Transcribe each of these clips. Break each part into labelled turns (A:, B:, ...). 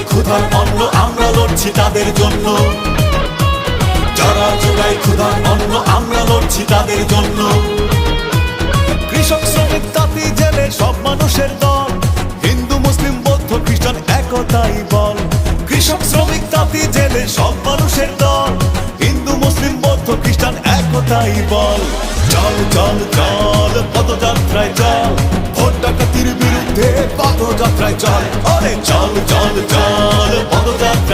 A: জোগায় ক্ষুধার অন্ন আমরা লড়ছি তাদের জন্য। যারা জোগায় ক্ষুধার অন্ন আমরা লড়ছি তাদের জন্য। কৃষক, শ্রমিক, তাঁতি, জেলে সব মানুষের দল। হিন্দু, মুসলিম, বৌদ্ধ, খ্রিস্টান একতাই বল। কৃষক, শ্রমিক, তাঁতি, জেলে সব মানুষের দল। হিন্দু, মুসলিম, বৌদ্ধ, খ্রিস্টান একতাই বল। চল চল চল, পদযাত্রায় চল। ভোট ডাকাতির বিরুদ্ধে পদযাত্রায় চল। অরে চল চল চল।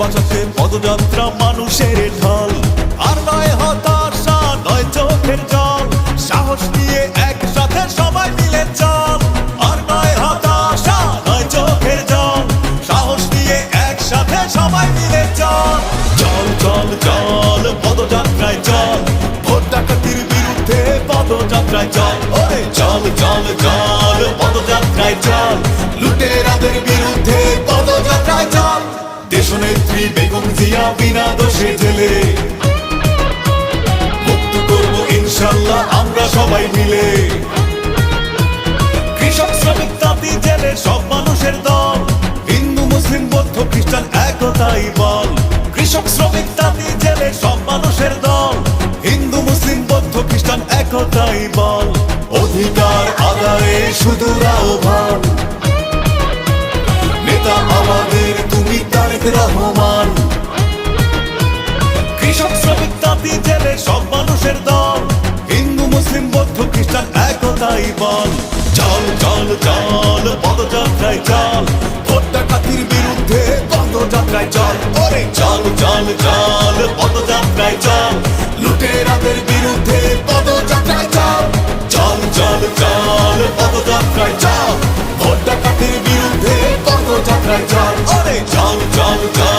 A: বাঁচাতে পদযাত্রা মানুষের ঢল। আর নয় হতাশা, নয় চোখের জল। সাহস নিয়ে একসাথে সবাই মিলে চল। আর নয় হতাশা, নয় চোখের জল। সাহস নিয়ে একসাথে সবাই মিলে চল। চল চল চল, পদযাত্রায় চল। ভোট ডাকাতির বিরুদ্ধে পদযাত্রায় চল। ওরে চল চল চল, পদযাত্রায় চল। লুটেরাদের বিরুদ্ধে চল দেশনেত্রী বেগম জিয়া বিনা দোষে জেলে। মুক্ত করব ইনশাল্লাহ আমরা সবাই মিলে। কৃষক, শ্রমিক তাঁতি জেলে সব মানুষের দল। হিন্দু, মুসলিম, বৌদ্ধ, খ্রিস্টান একতাই বল। কৃষক, শ্রমিক তাঁতি জেলে সব মানুষের দল। হিন্দু, মুসলিম, বৌদ্ধ, খ্রিস্টান একতাই বল। অধিকার আদায়ে শুধু আহ্বান নেতা আমাদের রহমান। কৃষক শ্রমিক তাঁতি জেলে সব মানুষের দল। হিন্দু, মুসলিম, বৌদ্ধ, খ্রিস্টান একতাই বল। চল চল চল, পদযাত্রায় চল। বিরুদ্ধে পদযাত্রায় চল। ওরে চল চল চল, পদযাত্রায় চল। লুটেরাদের বিরুদ্ধে পদযাত্রায় চল। চল চল চল, পদযাত্রায় চল। বিরুদ্ধে পদযাত্রায় চল। ওরে চল